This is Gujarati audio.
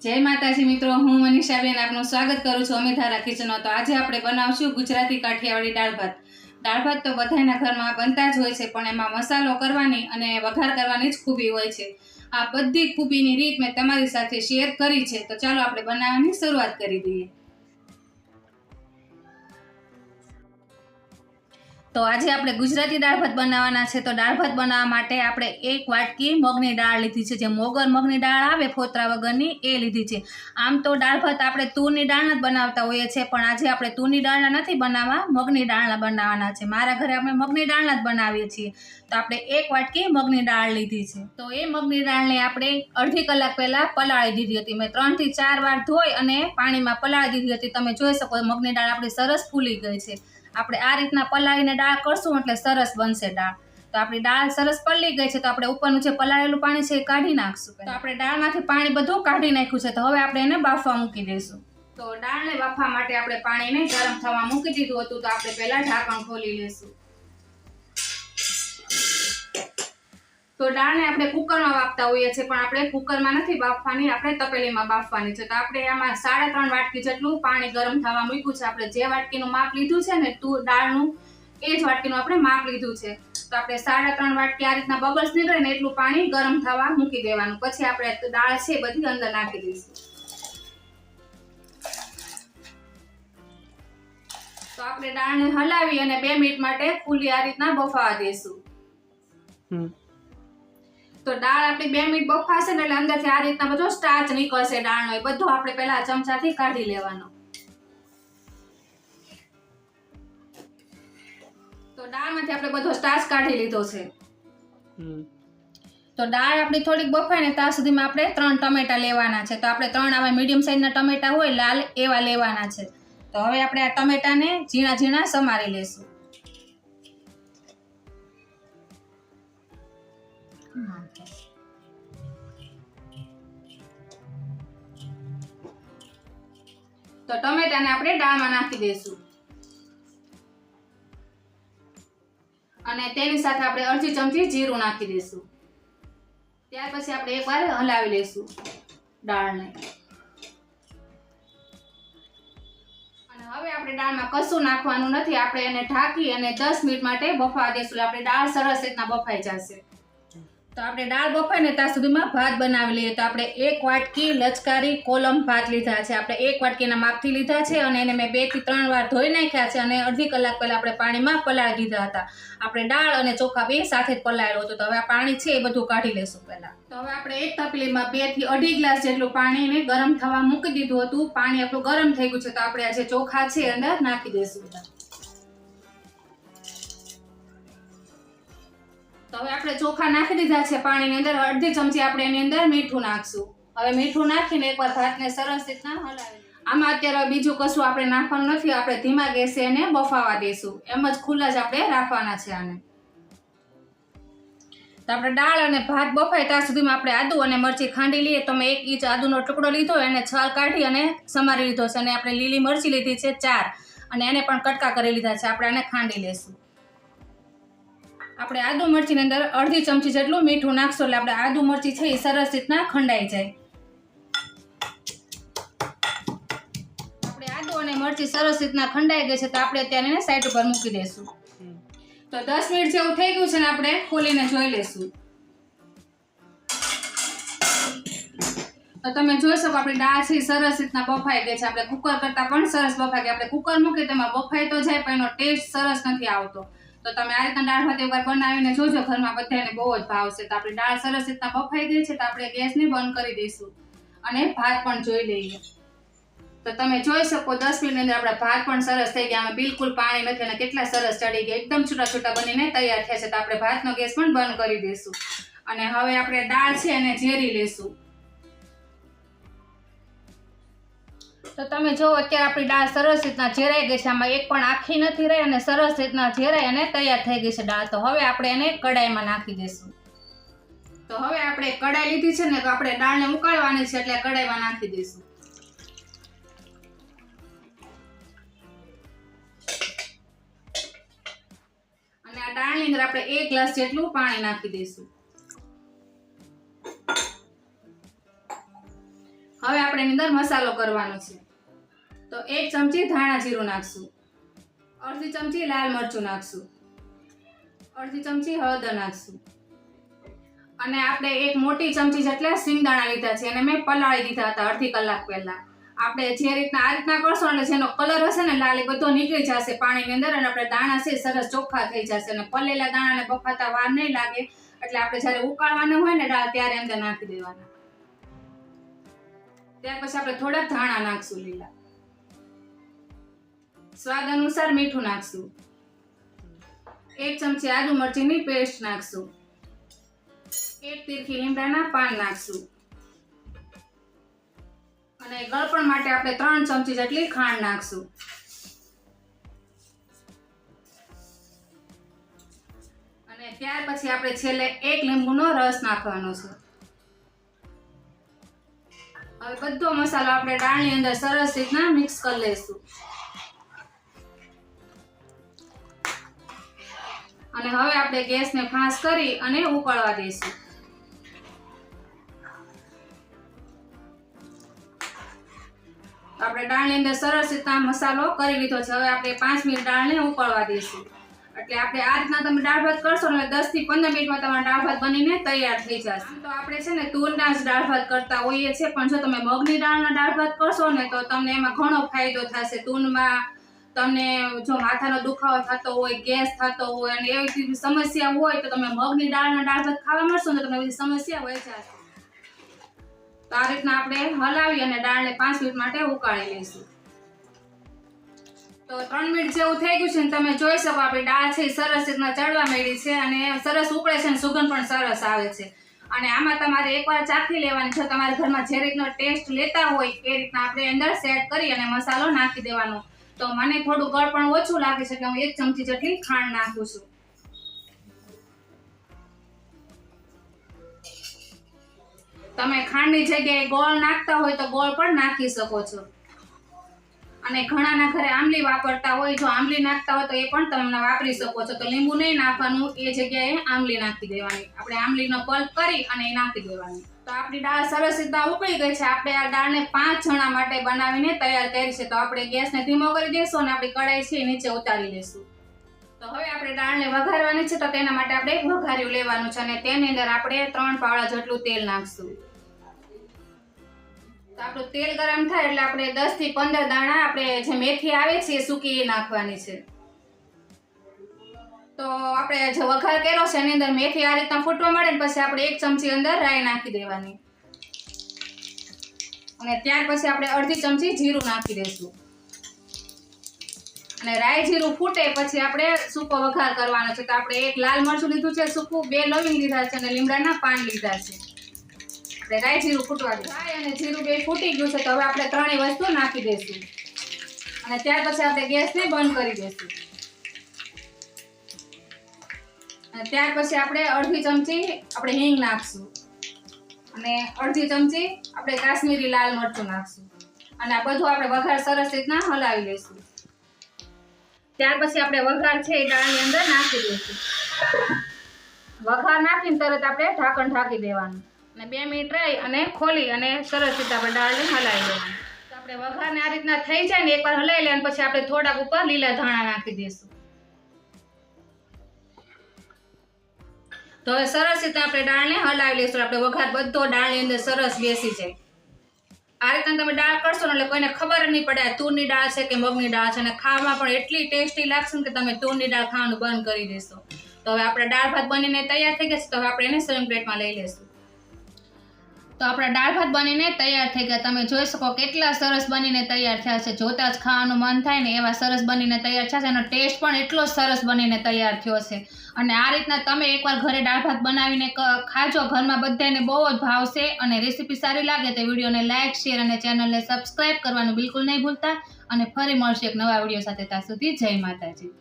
જય માતાજી મિત્રો, હું મનીષાબેન આપનું સ્વાગત કરું છું અમે ધારા કિચનમાં તો આજે આપણે બનાવશું ગુજરાતી કાઠિયાવાડી દાળ ભાત. દાળ ભાત તો બધાના ઘરમાં બનતા જ હોય છે, પણ એમાં મસાલો કરવાની અને વઘાર કરવાની જ ખૂબી હોય છે. આ બધી ખૂબીની રીત મેં તમારી સાથે શેર કરી છે. તો ચાલો આપણે બનાવવાની શરૂઆત કરી દઈએ. તો આજે આપણે ગુજરાતી દાળ ભાત બનાવવાના છે. તો દાળ ભાત બનાવવા માટે આપણે એક વાટકી મગની દાળ લીધી છે. જે મોગર મગની દાળ આવે, ફોતરા વગરની, એ લીધી છે. આમ તો દાળ ભાત આપણે તુરની દાળના જ બનાવતા હોઈએ છીએ, પણ આજે આપણે તુરની દાળના નથી બનાવવા, મગની દાળના બનાવવાના છે. મારા ઘરે અમે મગની દાળના જ બનાવીએ છીએ. તો આપણે એક વાટકી મગની દાળ લીધી છે. તો એ મગની દાળને આપણે અડધી કલાક પહેલાં પલાળી દીધી હતી. મેં ત્રણથી ચાર વાર ધોઈ અને પાણીમાં પલાળી દીધી હતી. તમે જોઈ શકો, મગની દાળ આપણી સરસ ફૂલી ગઈ છે. આપણે આ રીતના પલાળીને દાળ કરશું એટલે સરસ બનશે દાળ. તો આપણી દાળ સરસ પલળી ગઈ છે, તો આપણે ઉપરનું જે પલાળેલું પાણી છે એ કાઢી નાખશું તો આપણે દાળમાંથી પાણી બધું કાઢી નાખ્યું છે, તો હવે આપણે એને બાફવા મૂકી દઈશું. તો દાળને બાફવા માટે આપણે પાણીને ગરમ થવા મૂકી દીધું હતું, તો આપણે પહેલાં ઢાંકણ ખોલી લઈશું તો દાળને આપણે કુકરમાં બાફતા હોઈએ છીએ, પણ આપણે કુકરમાં નથી બાફવાની, આપણે તપેલીમાં બાફવાની છે. તો આપણે આમાં સાડા ત્રણ વાટકી જેટલું પાણી ગરમ થવા મૂક્યું છે. આપણે જે વાટકીનું માપ લીધું છે ને, તું દાળનું એ જ વાટકીનું આપણે માપ લીધું છે. તો આપણે સાડા ત્રણ વાટકી આ રીતના બબલ્સ નીકળે ને, એટલું પાણી ગરમ થવા મૂકી દેવાનું. પછી આપણે દાળ છે બધી અંદર નાખી દઈશું. તો આપણે દાળને હલાવી અને બે મિનિટ માટે ખુલ્લી આ રીતના બફાવા દઈશું તો દાળ આપણી બે મિનિટ બફાશે ને એટલે અંદરથી આ રીતના બધો સ્ટાર્ચ નીકળશે દાળનો. એ બધો આપણે પહેલા ચમચાથી કાઢી લેવાનો. તો દાળમાંથી આપણે બધો સ્ટાર્ચ કાઢી લીધો છે. તો દાળ આપણી થોડીક બફાય ને ત્યાં સુધીમાં આપણે ત્રણ ટમેટા લેવાના છે. તો આપણે ત્રણ આવા મીડિયમ સાઇઝના ટમેટા હોય લાલ એવા લેવાના છે. તો હવે આપણે આ ટમેટાને ઝીણા ઝીણા સમારી લેશું. તો ટમેટાને આપણે દાળમાં નાખી દઈશું. અને તેની સાથે આપણે અડધી ચમચી જીરું નાખી દઈશું. ત્યાર પછી આપણે એકવાર હલાવી લઈશું દાળને અને હવે આપણે દાળમાં કશું નાખવાનું નથી. આપણે એને ઢાંકી અને દસ મિનિટ માટે બફાવા દઈશું. આપણી દાળ સરસ રીતના બફાઈ જશે. તો આપણે દાળ બફાય ને ત્યાં સુધીમાં ભાત બનાવી લઈએ. તો આપણે એક વાટકી લચકારી કોલમ ભાત લીધા છે. આપણે એક વાટકીના માપથી લીધા છે અને એને મેં બેથી ત્રણ વાર ધોઈ નાખ્યા છે અને અડધી કલાક પહેલાં આપણે પાણીમાં પલાળી દીધા હતા. આપણે દાળ અને ચોખા બે સાથે જ પલાળેલું હતું. તો હવે આ પાણી છે એ બધું કાઢી લેશું પહેલાં. તો હવે આપણે એક તપલીમાં બેથી અઢી ગ્લાસ જેટલું પાણીને ગરમ થવા મૂકી દીધું હતું. પાણી આપણું ગરમ થઈ ગયું છે. તો આપણે આ જે ચોખા છે અંદર નાખી દઈશું બધા. હવે આપણે ચોખા નાખી દીધા છે પાણીની અંદર, અડધી ચમચી આપણે એની અંદર મીઠું નાખશું. હવે મીઠું નાખીને એકવાર ભાતને સરસ રીતના હલાવી આમાં અત્યારે બીજું કશું આપણે નાખવાનું નથી, આપણે ધીમા ગેસે એને બફાવા દઈશું. એમ જ ખુલ્લા જ આપણે રાખવાના છે આને. તો આપણે દાળ અને ભાત બફાય ત્યાં સુધીમાં આપણે આદુ અને મરચી ખાંડી લઈએ. તો મેં એક ઇંચ આદુનો ટુકડો લીધો, એને છાલ કાઢી અને સમારી લીધો છે. અને આપણે લીલી મરચી લીધી છે ચાર. અને એને પણ કટકા કરી લીધા છે. આપણે આને ખાંડી લેશું. આપણે આદુ મરચીની અંદર અડધી ચમચી જેટલું મીઠું નાખશું એટલે આપણે આદુ મરચી છે એ સરસ રીતના ખંડાઈ જાય. આપણે આદુ અને મરચી સરસ રીતના ખંડાઈ ગઈ છે તો આપણે અત્યારે એને સાઈડ ઉપર મૂકી દઈશું. તો દસ મિનિટ જેવું થઈ ગયું છે ને આપણે ખોલીને જોઈ લેશું તો તમે જોઈ શકો આપણી દાળ છે સરસ રીતના બફાઈ ગઈ છે. આપણે કુકર કરતાં પણ સરસ બફાઈ ગઈ. આપણે કુકર મૂકીએ તેમાં બફાઈ તો જાય પણ એનો ટેસ્ટ સરસ નથી આવતો. તો તમે આ રીતના દાળ, ભાત એકવાર બનાવીને જોજો. ઘરમાં બધાને બહુ જ ભાવશે તો આપણી દાળ સરસ રીતના બફાઈ ગઈ છે તો આપણે ગેસને બંધ કરી દઈશું. અને ભાત પણ જોઈ લઈએ. તો તમે જોઈ શકો દસ મિનિટની અંદર આપણા ભાત પણ સરસ થઈ ગયા. બિલકુલ પાણી નથી અને કેટલા સરસ ચડી ગયા. એકદમ છૂટા છૂટા બનીને તૈયાર થયા છે. તો આપણે ભાતનો ગેસ પણ બંધ કરી દઈશું. અને હવે આપણે દાળ છે એને ઝેરી લેશું તો તમે જો અત્યારે આપણી દાળ સરસ રીતના ઝેરાઈ ગઈ છે. આમાં એક પણ આખી નથી રહી અને સરસ રીતના ઝેરાઈ અને તૈયાર થઈ ગઈ છે દાળ. તો હવે આપણે એને કડાઈમાં નાખી દઈશું. તો હવે આપણે કડાઈ લીધી છે ને, તો આપણે દાળને ઉકાળવાની છે એટલે કડાઈમાં નાખી દઈશું. અને આ દાળની અંદર આપણે એક ગ્લાસ જેટલું પાણી નાખી દઈશું. હવે આપણે એની અંદર મસાલો કરવાનો છે. તો એક ચમચી ધાણા જીરું નાખશું. અડધી ચમચી લાલ મરચું નાખશું. અડધી ચમચી હળદર નાખશું. અને આપણે એક મોટી ચમચી જેટલા સિંગદાણા લીધા છે અને મેં પલાળી દીધા હતા અડધી કલાક પહેલા. આપણે જે રીતના આ રીતના કરશો એટલે જેનો કલર હશે ને લાલ એ બધો નીકળી જશે પાણીની અંદર અને આપણે દાણા છે સરસ ચોખ્ખા થઈ જશે અને પલેલા દાણાને બફાતા વાર નહીં લાગે. એટલે આપણે જ્યારે ઉકાળવાના હોય ને દાળ ત્યારે અંદર નાખી દેવાના. ત્યાર પછી આપણે થોડાક ધાણા નાખશું લીલા. સ્વાદ અનુસાર મીઠું નાખશું. એક ચમચી આદુ મરચીની પેસ્ટ નાખશું. એક તીરખી લીમડાના પાન નાખશું. અને ગળપણ માટે આપણે ત્રણ ચમચી જેટલી ખાંડ નાખશું. અને ત્યાર પછી આપણે છેલ્લે એક લીંબુનો રસ નાખવાનો છે. હવે બધો મસાલો આપણે દાળની અંદર સરસ રીતના મિક્સ કરી લઈશું. અને હવે આપણે ગેસને ફાંસ કરી અને ઉકળવા દઈશું. આપણે દાળની અંદર સરસ રીતના મસાલો કરી લીધો છે. હવે આપણે પાંચ મિનિટ દાળને ઉકળવા દઈશું. એટલે આપણે આ રીતના તમે દાળ ભાત કરશો એટલે દસથી પંદર મિનિટમાં તમારા દાળ ભાત બનીને તૈયાર થઈ જશે. તો આપણે છે ને તુરના જ દાળ ભાત કરતા હોઈએ છીએ, પણ જો તમે મગની દાળના દાળ ભાત કરશો ને તો તમને એમાં ઘણો ફાયદો થશે. તુનમાં તમને જો માથાનો દુખાવો થતો હોય, ગેસ થતો હોય અને એવી સમસ્યા હોય તો તમે મગની દાળના દાળ ભાત ખાવા મળશો ને તમને બધી સમસ્યા હોય જશે. તો આ રીતના આપણે હલાવી અને દાળને પાંચ મિનિટ માટે ઉકાળી લઈશું. તો ત્રણ મિનિટ જેવું થઈ ગયું છે ને તમે જોઈ શકો, આપણી દાળ છે સરસ રીતના ચડવા મેળી છે અને સરસ ઉકળે છે અને સુગંધ પણ સરસ આવે છે. અને આમાં તમારે એકવાર ચાખી લેવાની, જો તમારા ઘરમાં જે રીતનો ટેસ્ટ લેતા હોય એ રીતના આપણે અંદર સેટ કરી અને મસાલો નાખી દેવાનો. તો મને થોડું ગળ પણ ઓછું લાગે છે એટલે હું એક ચમચી જેટલી ખાંડ નાખું છું. તમે ખાંડની જગ્યાએ ગોળ નાખતા હોય તો ગોળ પણ નાખી શકો છો. અને ઘણાના ઘરે આંબલી વાપરતા હોય, જો આંબલી નાખતા હોય તો એ પણ તમે વાપરી શકો છો. તો લીંબુ નહીં નાખવાનું, એ જગ્યાએ આંબલી નાખી દેવાની. આપણે આંબલીનો પલ્પ કરી અને એ નાખી દેવાની. તો આપણી દાળ સરસ રીતના ઉકળી ગઈ છે. આપણે આ દાળને પાંચ જણા માટે બનાવીને તૈયાર કરી છે. તો આપણે ગેસને ધીમો કરી દઈશું અને આપણી કઢાઈ છે નીચે ઉતારી લઈશું તો હવે આપણે દાળને વઘારવાની છે. તો તેના માટે આપણે વઘાર્યું લેવાનું છે અને તેની અંદર આપણે ત્રણ પાવડા જેટલું તેલ નાખશું. તો આપણું તેલ ગરમ થાય એટલે આપણે દસથી પંદર દાણા આપણે જે મેથી આવે છે એ સૂકી નાખવાની છે. તો આપણે જે વઘાર કર્યો છે એની અંદર મેથી આ રીતના ફૂટવા મળે ને પછી આપણે એક ચમચી અંદર રાઈ નાખી દેવાની. અને ત્યાર પછી આપણે અડધી ચમચી જીરું નાખી દઈશું અને રાઈ જીરું ફૂટે પછી આપણે સૂકો વઘાર કરવાનો છે. તો આપણે એક લાલ મરચું લીધું છે સૂકું, બે લવિંગ લીધા છે અને લીમડાના પાન લીધા છે. આપણે રાઈ જીરું ફૂટવા દે રાઈ અને જીરું બે ફૂટી ગયું છે તો હવે આપણે ત્રણેય વસ્તુ નાખી દઈશું. અને ત્યાર પછી આપણે ગેસને બંધ કરી દઈશું. અને ત્યાર પછી આપણે અડધી ચમચી આપણે હિંગ નાખશું. અને અડધી ચમચી આપણે કાશ્મીરી લાલ મરચું નાખશું. અને આ બધું આપણે વઘાર સરસ રીતના હલાવી લઈશું. ત્યાર પછી આપણે વઘાર છે એ દાળની અંદર નાખી દઈશું. વઘાર નાખીને તરત આપણે ઢાંકણ ઢાંકી દેવાનું. અને બે મિનિટ રહી અને ખોલી અને સરસ રીતે આપણે દાળને હલાવી દેવાનું. તો આપણે વઘારને આ રીતના થઈ જાય ને એકવાર હલાવી લે અને પછી આપણે થોડાક ઉપર લીલા ધાણા નાખી દઈશું. તો હવે સરસ રીતે આપણે દાળને હલાવી લઈશું. આપણે વઘાર બધો દાળની અંદર સરસ બેસી જાય. આ રીતના તમે દાળ કરશો ને એટલે કોઈને ખબર નહીં પડે આ તુરની દાળ છે કે મગની દાળ છે અને ખાવામાં પણ એટલી ટેસ્ટી લાગશે ને કે તમે તુરની દાળ ખાવાનું બંધ કરી દેશો. તો હવે આપણે દાળ ભાત બનીને તૈયાર થઈ ગયા છે. તો હવે આપણે એને સર્વિંગ પ્લેટમાં લઈ લઈશું. તો આપણા દાળ ભાત બનીને તૈયાર થઈ ગયા. તમે જોઈ શકો કેટલા સરસ બનીને તૈયાર થયા છે. જોતા જ ખાવાનું મન થાય ને એવા સરસ બનીને તૈયાર થયા છે. એનો ટેસ્ટ પણ એટલો સરસ બનીને તૈયાર થયો છે. અને આ રીતના તમે એકવાર ઘરે દાળ ભાત બનાવીને ખાજો. ઘરમાં બધાને બહુ જ ભાવશે અને રેસીપી સારી લાગે તો વિડીયોને લાઇક શેર અને ચેનલને સબસ્ક્રાઈબ કરવાનું બિલકુલ નહીં ભૂલતા. અને ફરી મળશે એક નવા વીડિયો સાથે. ત્યાં સુધી જય માતાજી.